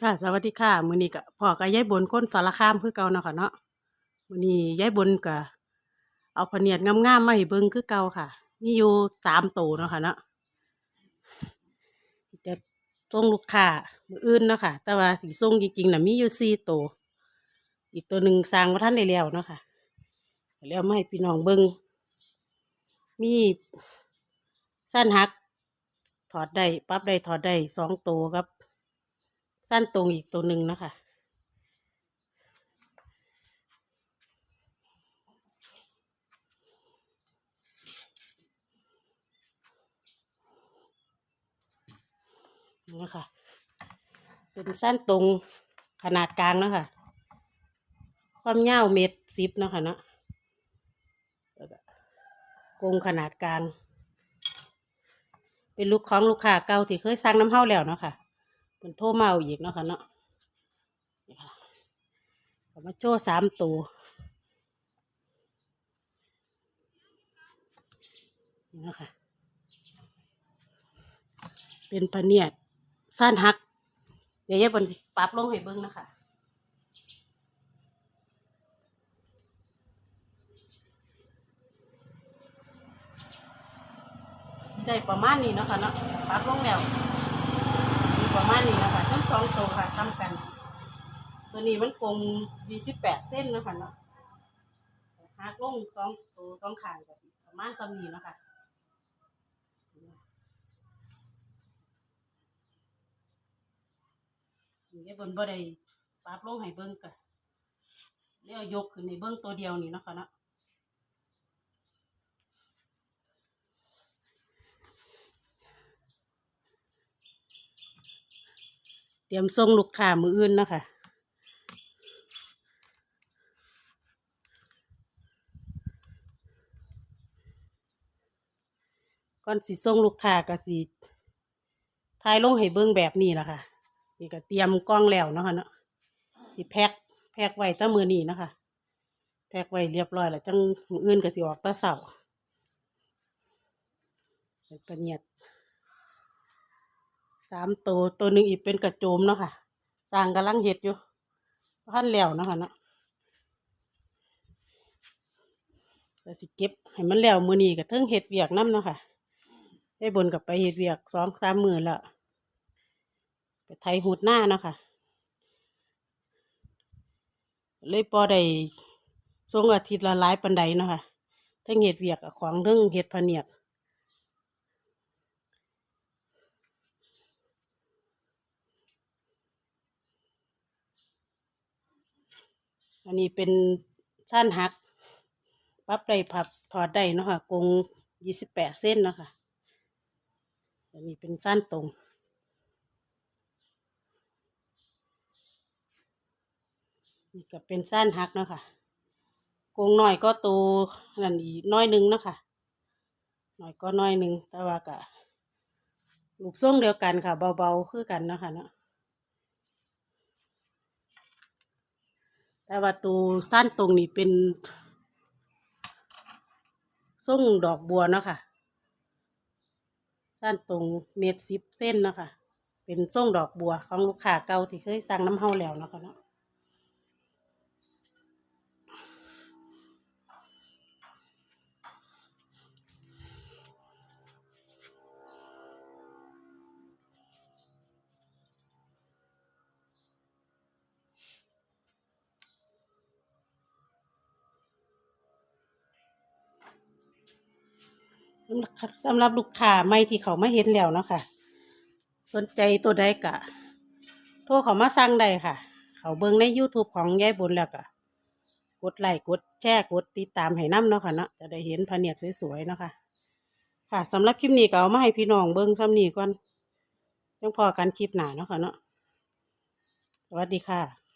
ค่ะสวัสดีค่ะมื้อนี้ก็พ่อกับยายบนคนสารคามคือเก่าเนาะค่ะเนาะมื้อนี้ยายบนก็เอาพะเนียดงามๆมาให้เบิ่งคือเก่าค่ะมีอยู่สามตัวเนาะค่ะเนาะจะส่งลูกค้ามืออื่นเนาะค่ะ แต่ว่าสิส่งจริงๆน่ะมีอยู่สี่ตัวอีกตัวหนึ่งสร้างบ่ทันได้แล้วเนาะค่ะแล้วมาให้พี่น้องเบิ่งมีสั้นหัก ถอดได้ปรับได้ถอดได้สองตัวครับ สั้นตรงอีกตัวหนึ่งนะคะ นะคะ เป็นสั้นตรงขนาดกลางนะคะ ความยาวเมตรสิบนะคะเนาะกงขนาดกลาง เป็นลูกของลูกค้าเก่าที่เคยสั่งน้ำเฮาแล้วเนาะค่ะ เป็นโทรมาเอาอีกเนาะค่ะเนาะนี่ค่ะเอามาโชว์สามตัวนี่เนาะคะ เป็นพะเนียดสั้นหัก เดี๋ยวยายบนปรับลงให้เบิ้งนะคะได้ประมาณนี้เนาะค่ะเนาะปรับลงแล้ว ประมาณนี้นะคะทั้งสองตัวค่ะซ้ำกัน ตัวนี้มันกลมยี่สิบแปดเส้นนะคะเนาะหักลงสองตัวสองขางก็สิประมาณซ้ำนี้นาะคะนี่บนบ่ได้ปรับลงให้เบิ้งกันเดี๋ยวยกขึ้นในเบิ้งตัวเดียวนี่นะคะเนาะ เตรียมส่งลูกค้ามืออื่นนะคะก่อนสิส่งลูกค้าก็สิถ่ายลงให้เบิ่งแบบนี้ล่ะค่ะ นี่ก็เตรียมกล้องแล้วเนาะค่ะเนาะสิแพ็คแพ็คไว้ตั้มือนี้นะคะแพ็คไว้เรียบร้อยแล้วจังมืออื่นก็สิออกตะเสาร์เป็นประเนียด สามตัวตัวหนึ่งอีกเป็นกระโจมเนาะค่ะสร้างกำลังเห็ดอยู่พันแล้วเนาะค่ะเนาะแต่สิเก็บให้มันแล้วมือนี้กับเทิงเห็ดเวียกน้ำเนาะค่ะ ได้บนกับไปเห็ดเวียกสองสามมือล้วไปไทยหูดหน้าเนาะค่ะ เลยพอได้ส่งอาทิตย์ละหลายปันไดเนาะค่ะเทิงเห็ดเวียกกับของเทิงเห็ดพะเนียด อันนี้เป็นชั้นหักปับได้พับถอดได้เนาะค่ะกงยี่สิบแปดเส้นเนาะค่ะอันนี้เป็นสั้นตรงนี่ก็เป็นสั้นหักเนาะค่ะกงหน่อยก็โตนั่นอีกน้อยหนึงเนาะค่ะหน่อยก็น้อยหนึงแต่ว่าก็รูปทรงเดียวกันค่ะ เบาๆคือกันเนาะค่ะเนาะ แต่ว่าตัวสั้นตรงนี้เป็นส่งดอกบัวเนาะค่ะสั้นตรงเมตรสิบเส้นเนาะค่ะเป็นส่งดอกบัวของลูกค้าเก่าที่เคยสั่งน้ำเฮาแล้วเนาะค่ะเนาะ สำหรับลูกค้าไม่ที่เขามาเห็นแล้วเนาะค่ะ สนใจตัวใดกะโทรเขามาสั่งได้ค่ะ เขาเบิ่งใน YouTube ของยายบุญแล้วก็กดไลค์กดแชร์กดติดตามให้น้ำเนาะค่ะเนาะจะได้เห็นพเนียดสวยๆเนาะค่ะ ค่ะสำหรับคลิปนี้ก็เอามาให้พี่น้องเบิ่งซ้ำนี้ก่อนยังพอกันคลิปหนาเนาะค่ะเนาะสวัสดีค่ะ